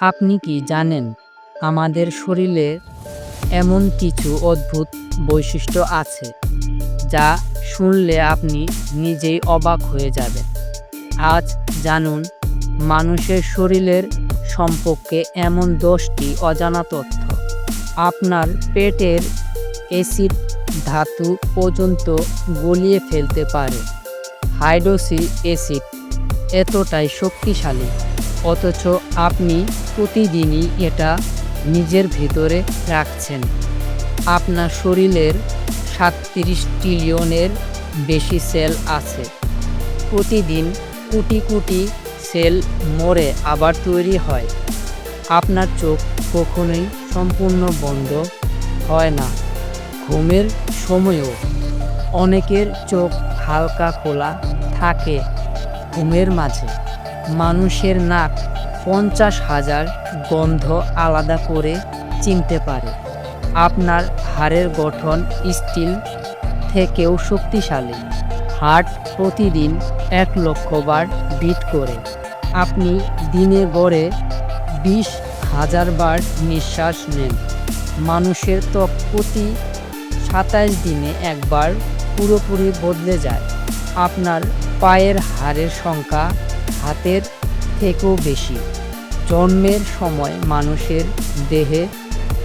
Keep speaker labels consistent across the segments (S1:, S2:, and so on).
S1: আপনি কি জানেন, আমাদের শরীরে এমন কিছু অদ্ভুত বৈশিষ্ট্য আছে যা শুনলে আপনি নিজেই অবাক হয়ে যাবেন। আজ জানুন, মানুষের শরীরের সম্পর্কে এমন দশটি অজানা তথ্য। আপনার পেটের অ্যাসিড ধাতু পর্যন্ত গলিয়ে ফেলতে পারে। হাইড্রোসি অ্যাসিড এতটাই শক্তিশালী। অথচ আপনি প্রতিদিনই এটা নিজের ভেতরে রাখছেন। আপনার শরীরের সাতত্রিশ ট্রিলিয়নের বেশি সেল আছে। প্রতিদিন কোটি কোটি সেল মরে আবার তৈরি হয়। আপনার চোখ কখনোই সম্পূর্ণ বন্ধ হয় না। ঘুমের সময়ও অনেকের চোখ হালকা খোলা থাকে ঘুমের মাঝে। মানুষের নাক পঞ্চাশ হাজার গন্ধ আলাদা করে চিনতে পারে। আপনার হাড়ের গঠন স্টিল থেকেও শক্তিশালী। হার্ট প্রতিদিন এক লক্ষ বার বিট করে। আপনি দিনে গড়ে বিশ হাজার বার নিঃশ্বাস নেন। মানুষের ত্বক প্রতি সাতাশ দিনে একবার পুরোপুরি বদলে যায়। আপনার পায়ের হাড়ের সংখ্যা হাতের থেকেও বেশি। জন্মের সময় মানুষের দেহে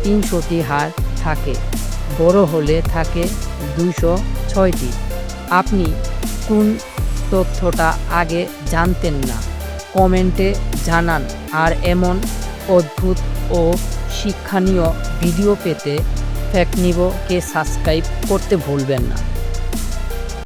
S1: তিনশোটি হাড় থাকে। বড় হলে থাকে দুশো ছয়টি। আপনি কোন তথ্যটা আগে জানতেন না? কমেন্টে জানান। আর এমন অদ্ভুত ও শিক্ষণীয় ভিডিও পেতে ফ্যাক্ট নিবকে সাবস্ক্রাইব করতে ভুলবেন না।